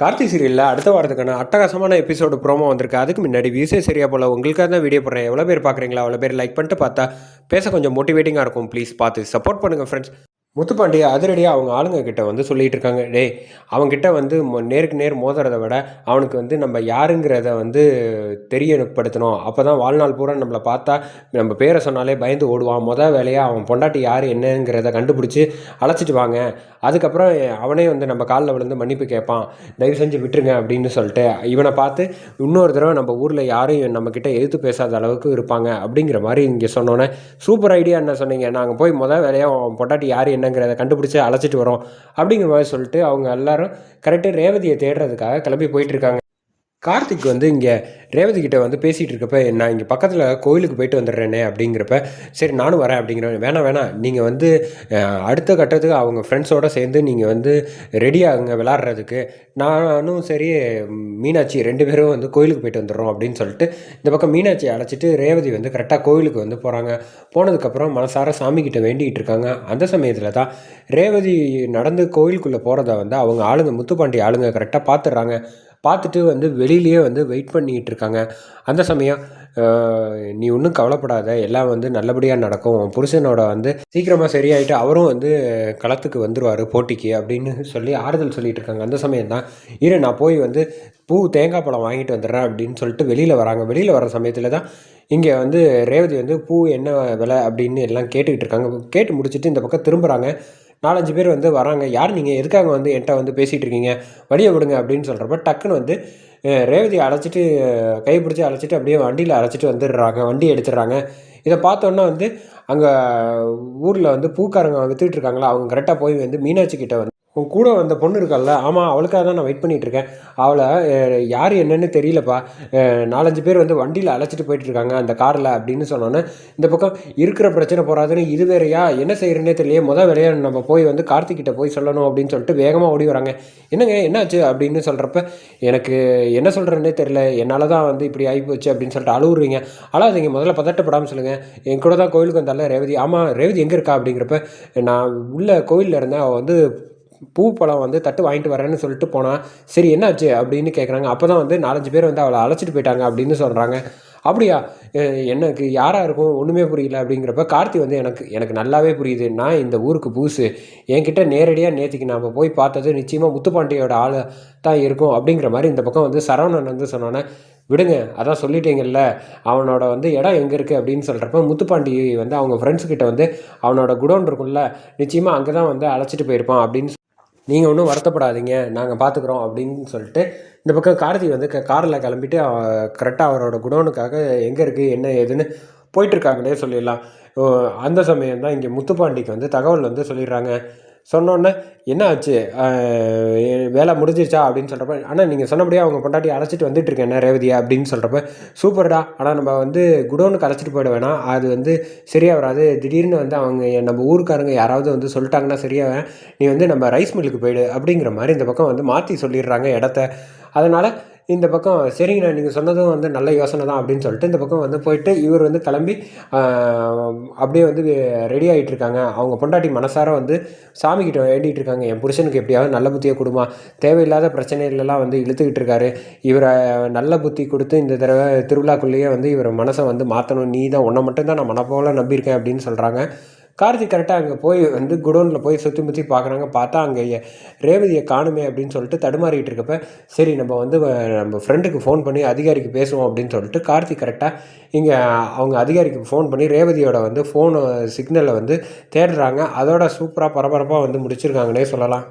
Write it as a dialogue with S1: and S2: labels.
S1: கார்த்தி சீரியலில் அடுத்த வாரத்துக்கான அட்டகாசமான எபிசோடு ப்ரோமோ வந்திருக்கு. அதுக்கு முன்னாடி வியூஸே சரியாக போல் உங்களுக்காக தான் வீடியோ போடுறேன். எவ்வளோ பேர் பார்க்குறீங்களா அவ்வளோ பேர் லைக் பண்ணிட்டு பார்த்தா பேச கொஞ்சம் மோட்டிவேட்டிங்காக இருக்கும். ப்ளீஸ் பார்த்து சப்போர்ட் பண்ணுங்கள் ஃப்ரெண்ட்ஸ் முத்துப்பாண்டிய அதிரடியாக அவங்க ஆளுங்க கிட்ட வந்து சொல்லிட்டு இருக்காங்க டேய் அவங்கக்கிட்ட வந்து நேருக்கு நேர் மோதுறதை விட அவனுக்கு வந்து நம்ம யாருங்கிறத வந்து தெரியப்படுத்தணும். அப்போ தான் வாழ்நாள் பூரா நம்மளை பார்த்தா நம்ம பேரை சொன்னாலே பயந்து ஓடுவான். மொதல் வேலையாக அவன் பொண்டாட்டி யார் என்னங்கிறத கண்டுபிடிச்சி அழைச்சிட்டு வாங்க. அதுக்கப்புறம் அவனே வந்து நம்ம காலில் விழுந்து மன்னிப்பு கேட்பான். தயவு செஞ்சு விட்டுருங்க அப்படின்னு சொல்லிட்டு இவனை பார்த்து இன்னொரு தடவை நம்ம ஊரில் யாரும் நம்மக்கிட்ட எதிர்த்து பேசாத அளவுக்கு இருப்பாங்க அப்படிங்கிற மாதிரி இங்கே சொன்னோன்னே சூப்பர் ஐடியா என்ன சொன்னீங்க. நாங்கள் போய் மொதல் வேலையாக அவன் பொண்டாட்டி யார் என்னங்கிறத கண்டுபிடிச்சி அழைச்சிட்டு வரோம் அப்படிங்கிற மாதிரி சொல்லிட்டு அவங்க எல்லாரும் கரெக்டாக ரேவதியை தேடுறதுக்காக கிளம்பி போயிட்டு இருக்காங்க. கார்த்திக் வந்து இங்கே ரேவதி கிட்ட வந்து பேசிகிட்டு இருக்கப்ப நான் இங்கே பக்கத்தில் கோயிலுக்கு போயிட்டு வந்துடுறேனே அப்படிங்கிறப்ப சரி நானும் வரேன் அப்படிங்கிறேன் வேணாம் வேணாம் நீங்கள் வந்து அடுத்த கட்டத்துக்கு அவங்க ஃப்ரெண்ட்ஸோடு சேர்ந்து நீங்கள் வந்து ரெடி ஆகுங்க விளாட்றதுக்கு. நானும் சரி மீனாட்சி ரெண்டு பேரும் வந்து கோயிலுக்கு போயிட்டு வந்துடுறோம் அப்படின்னு சொல்லிட்டு இந்த பக்கம் மீனாட்சி அழைச்சிட்டு ரேவதி வந்து கரெக்டாக கோயிலுக்கு வந்து போகிறாங்க போனதுக்கப்புறம் மனசார சாமி கிட்ட வேண்டிகிட்டு இருக்காங்க. அந்த சமயத்தில் தான் ரேவதி நடந்து கோயிலுக்குள்ளே போகிறத வந்து அவங்க ஆளுங்க முத்துப்பாண்டி ஆளுங்க கரெக்டாக பார்த்துடுறாங்க பார்த்துட்டு வந்து வெளியிலேயே வந்து வெயிட் பண்ணிகிட்டு இருக்காங்க அந்த சமயம் நீ ஒன்றும் கவலைப்படாத. எல்லாம் வந்து நல்லபடியாக நடக்கும். புருஷனோட வந்து சீக்கிரமாக சரியாயிட்டு அவரும் வந்து களத்துக்கு வந்துடுவார் போட்டிக்கு அப்படின்னு சொல்லி ஆறுதல் சொல்லிட்டு இருக்காங்க அந்த சமயம் தான் இரு நான் போய் வந்து பூ தேங்காய் பழம் வாங்கிட்டு வந்துடுறேன் அப்படின்னு சொல்லிட்டு வெளியில் வராங்க. வெளியில் வர சமயத்தில் தான் இங்கே வந்து ரேவதி வந்து பூ என்ன விலை அப்படின்னு எல்லாம் கேட்டுக்கிட்டு இருக்காங்க கேட்டு முடிச்சுட்டு இந்த பக்கம் திரும்புகிறாங்க நாலஞ்சு பேர் வந்து வராங்க. யார் நீங்கள் எதுக்காக வந்து என்கிட்ட வந்து பேசிகிட்டு இருக்கீங்க? வழியை விடுங்க அப்படின்னு சொல்கிறப்ப டக்குன்னு வந்து ரேவதி ரேவதியை அழைச்சிட்டு கை பிடிச்சி அழைச்சிட்டு அப்படியே வண்டியில் அழைச்சிட்டு வந்துடுறாங்க. வண்டி எடுத்துடுறாங்க. இதை பார்த்தோன்னே வந்து அங்கே ஊரில் வந்து பூக்காரங்க வித்துட்டு இருக்காங்களா? அவங்க கரெக்டாக போய் வந்து மீனாட்சி கிட்ட வந்து உன் கூட வந்த பொண்ணு இருக்காள்ல ஆமாம் அவளுக்காக தான் நான் வெயிட் பண்ணிகிட்ருக்கேன் அவளை யார் என்னன்னு தெரியலப்பா. நாலஞ்சு பேர் வந்து வண்டியில் அழைச்சிட்டு போயிட்டுருக்காங்க அந்த காரில் அப்படின்னு சொன்னோன்னே இந்த பக்கம் இருக்கிற பிரச்சனை போகாதுன்னு இது வேறையா என்ன செய்கிறேன்னே தெரியலையே முதல் வேலையாக நம்ம போய் வந்து கார்த்திக்கிட்ட போய் சொல்லணும் அப்படின்னு சொல்லிட்டு வேகமாக ஓடி வராங்க. என்னங்க என்னாச்சு அப்படின்னு சொல்கிறப்ப எனக்கு என்ன சொல்கிறேன்னே தெரியல என்னால் தான் வந்து இப்படி ஆகிப்போச்சு அப்படின்னு சொல்லிட்டு அழுவுறீங்க. அழாதீங்க முதல்ல பதட்டப்படாமல் சொல்லுங்கள் என் கூட தான் கோயிலுக்கு வந்தால ரேவதி ஆமாம் ரேவதி எங்கே இருக்கா அப்படிங்கிறப்ப நான் உள்ள கோயிலில் இருந்தேன் அவள் வந்து பூ பழம் வந்து தட்டு வாங்கிட்டு வரேன்னு சொல்லிட்டு போனான் சரி என்னாச்சு? அப்படின்னு கேட்குறாங்க அப்போ தான் வந்து நாலஞ்சு பேர் வந்து அவளை அழைச்சிட்டு போயிட்டாங்க அப்படின்னு சொல்கிறாங்க அப்படியா? எனக்கு யாராக இருக்கும்? ஒன்றுமே புரியல. அப்படிங்கிறப்ப கார்த்தி வந்து எனக்கு எனக்கு நல்லாவே புரியுது. நான் இந்த ஊருக்கு பூசு என்கிட்ட நேரடியாக நேற்றுக்கு நாம் போய் பார்த்தது நிச்சயமாக முத்துப்பாண்டியோட ஆள் தான் இருக்கும். அப்படிங்கிற மாதிரி இந்த பக்கம் வந்து சரவணன் வந்து சொன்னோன்னே விடுங்க அதான் சொல்லிட்டீங்கல்ல. அவனோட வந்து இடம் எங்கே இருக்குது அப்படின்னு சொல்கிறப்ப முத்துப்பாண்டி வந்து அவங்க ஃப்ரெண்ட்ஸ் கிட்ட வந்து அவனோட குடோன் இருக்கும்ல. நிச்சயமாக அங்கே தான் வந்து அழைச்சிட்டு போயிருப்பான். அப்படின்னு நீங்கள் ஒன்றும் வருத்தப்படாதீங்க நாங்கள் பார்த்துக்குறோம் அப்படின்னு சொல்லிட்டு இந்த பக்கம் கார்த்தி வந்து க காரில் கிளம்பிட்டு கரெக்டாக அவரோட குடோனுக்காக எங்கே இருக்குது என்ன ஏதுன்னு போயிட்டுருக்காங்களே சொல்லிடலாம். ஓ, அந்த சமயம் தான் இங்கே முத்துப்பாண்டிக்கு வந்து தகவல் வந்து சொல்லிடுறாங்க. சொன்னோன்னே என்ன ஆச்சு? வேலை முடிஞ்சிருச்சா? அப்படின்னு சொல்கிறப்ப ஆனால் நீங்கள் சொன்னபடியே அவங்க பொண்டாட்டி அழைச்சிட்டு வந்துட்டு இருக்கேன் என்ன ரேவதியா அப்படின்னு சொல்கிறப்ப சூப்பர்டா ஆனால் நம்ம வந்து குடோனுக்கு அழைச்சிட்டு போயிட வேணாம். அது வந்து சரியாக வராது. திடீர்னு வந்து அவங்க நம்ம ஊருக்காரங்க யாராவது வந்து சொல்லிட்டாங்கன்னா சரியாக நீ வந்து நம்ம ரைஸ் மில்லுக்கு போயிடு. அப்படிங்கிற மாதிரி இந்த பக்கம் வந்து மாற்றி சொல்லிடுறாங்க இடத்த. அதனால் இந்த பக்கம் சரிங்கண்ணா நீங்கள் சொன்னதும் வந்து நல்ல யோசனை தான் அப்படின்னு சொல்லிட்டு இந்த பக்கம் வந்து போயிட்டு இவர் வந்து கிளம்பி அப்படியே வந்து ரெடி ஆகிட்டு இருக்காங்க அவங்க பொண்டாட்டி மனசார வந்து சாமிக்கிட்ட வேண்டிகிட்டு இருக்காங்க என் புருஷனுக்கு எப்படியாவது நல்ல புத்தியை கொடுமா. தேவையில்லாத பிரச்சனைகளெல்லாம் வந்து இழுத்துக்கிட்டு இருக்காரு இவரை நல்ல புத்தி கொடுத்து இந்த தடவை திருவிழாக்குள்ளேயே வந்து இவர் மனசை வந்து மாற்றணும் நீ தான் உன்னை மட்டும்தான் நான் மனப்போல நம்பியிருக்கேன் அப்படின்னு சொல்கிறாங்க கார்த்திக் கரெக்டாக அங்கே போய் வந்து குடோனில் போய் சுற்றி முற்றி பார்க்குறாங்க பார்த்தா அங்கே ரேவதியை காணுமே அப்படின்னு சொல்லிட்டு தடுமாறிட்டு இருக்கப்ப சரி நம்ம வந்து நம்ம ஃப்ரெண்டுக்கு ஃபோன் பண்ணி அதிகாரிக்கு பேசுவோம் அப்படின்னு சொல்லிட்டு கார்த்திக் கரெக்டாக இங்கே அவங்க அதிகாரிக்கு ஃபோன் பண்ணி ரேவதியோட வந்து ஃபோனு சிக்னலை வந்து தேடுறாங்க. அதோட சூப்பராக பரபரப்பாக வந்து முடிச்சிருக்காங்கன்னே சொல்லலாம்.